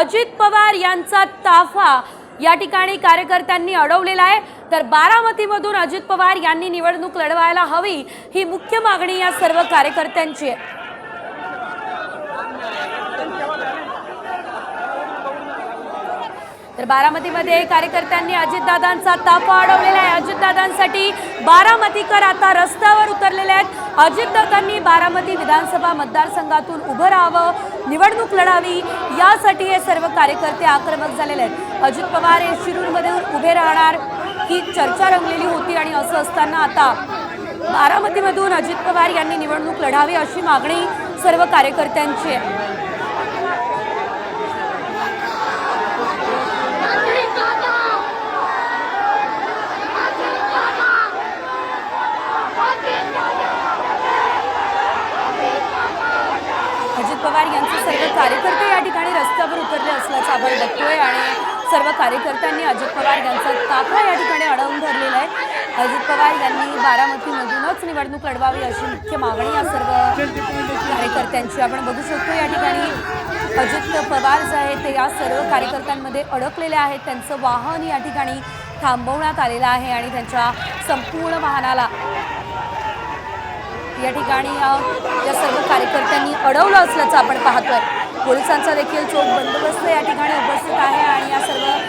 अजित पवार यांचा ताफा या ठिकाणी कार्यकर्त्यांनी अडवलेला आहे. तर बारामतीमधून अजित पवार यांनी निवडणूक लढवायला हवी ही मुख्य मागणी या सर्व कार्यकर्त्यांची आहे. तर बारामतीमध्ये कार्यकर्त्यांनी अजितदादांचा ताफा अडवलेला आहे. अजितदादांसाठी बारामतीकर आता रस्त्यावर उतरलेले आहेत. अजितदादांनी बारामती विधानसभा मतदारसंघातून उभं राहावं निवडणूक लढावी यासाठी हे सर्व कार्यकर्ते आक्रमक झालेले आहेत. अजित पवार हे शिरूरमध्ये उभे राहणार ही चर्चा रंगलेली होती आणि असं असताना आता बारामतीमधून अजित पवार यांनी निवडणूक लढावी अशी मागणी सर्व कार्यकर्त्यांची आहे अजित पवार यांचे सर्व कार्यकर्ते या ठिकाणी रस्त्यावर उतरले असल्याचं आपण बघतोय आणि सर्व कार्यकर्त्यांनी अजित पवार यांचा ताफा या ठिकाणी अडवून धरलेला आहे. अजित पवार यांनी बारामतीमधूनच निवडणूक लढवावी अशी मुख्य मागणी या सर्व कार्यकर्त्यांची. आपण बघू शकतो या ठिकाणी अजित पवार जे आहेत ते या सर्व कार्यकर्त्यांमध्ये अडकलेले आहेत. त्यांचं वाहन या ठिकाणी थांबवण्यात आलेलं आहे आणि त्यांच्या संपूर्ण वाहनाला या ठिकाणी या सर्व कार्यकर्त्यांनी अडवलं असल्याचं आपण पाहतोय. पोलिसांचा देखील चोख बंदोबस्त या ठिकाणी उपस्थित आहे आणि या सर्व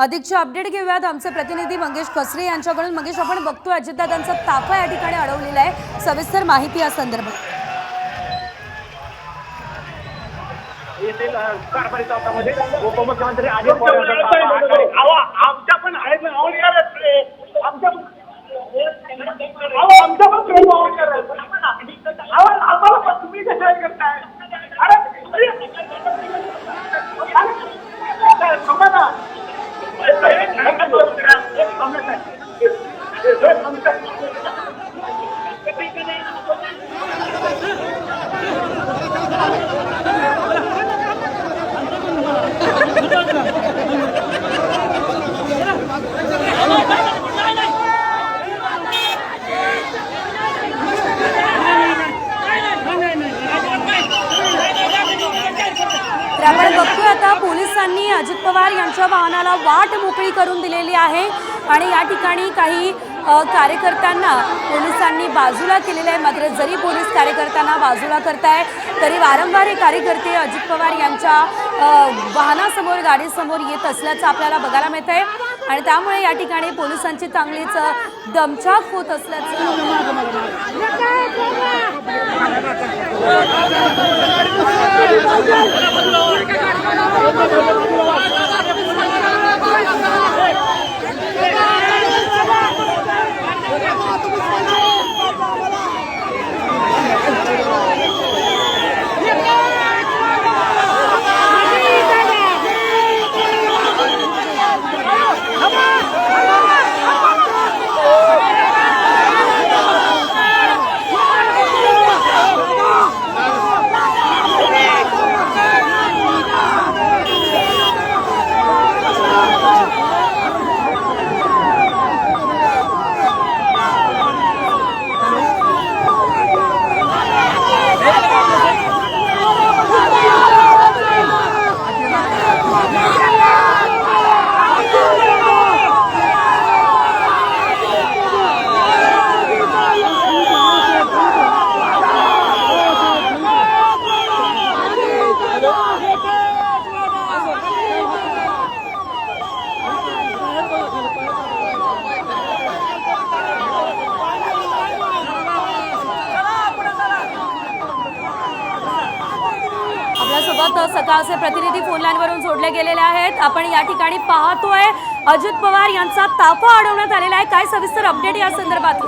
अधिकचे अपडेट घेऊयात. आमचे प्रतिनिधी मंगेश कसरे यांच्याकडून. मंगेश आपण बघतोय अजितदादांचा ताफा या ठिकाणी अडवलेला आहे. सविस्तर माहिती या संदर्भात. येथील कारभारी चौकामध्ये उपमुख्यमंत्री अजित पवार आमच्या पण आहेत आमच्या आपण बघतोय आता पोलिसांनी अजित पवार यांच्या वाहनाला वाट मोकळी करून दिलेली आहे. आणि या ठिकाणी काही कार्यकर्त्यांना पोलिसांनी बाजूला केलेलं आहे मात्र जरी पोलीस कार्यकर्त्यांना बाजूला करताय तरी वारंवार हे कार्यकर्ते अजित पवार यांच्या वाहनासमोर गाडीसमोर येत असल्याचं आपल्याला बघायला मिळत आहे आणि त्यामुळे या ठिकाणी पोलिसांची चांगलीच दमछाक होत असल्याचं सकाळ सकाळचे प्रतिनिधी फोनलाईनवरून जोडले गेलेले आहेत. आपण या ठिकाणी पाहतोय अजित पवार यांचा ताफा अडवण्यात आलेला आहे. काय सविस्तर अपडेट या संदर्भात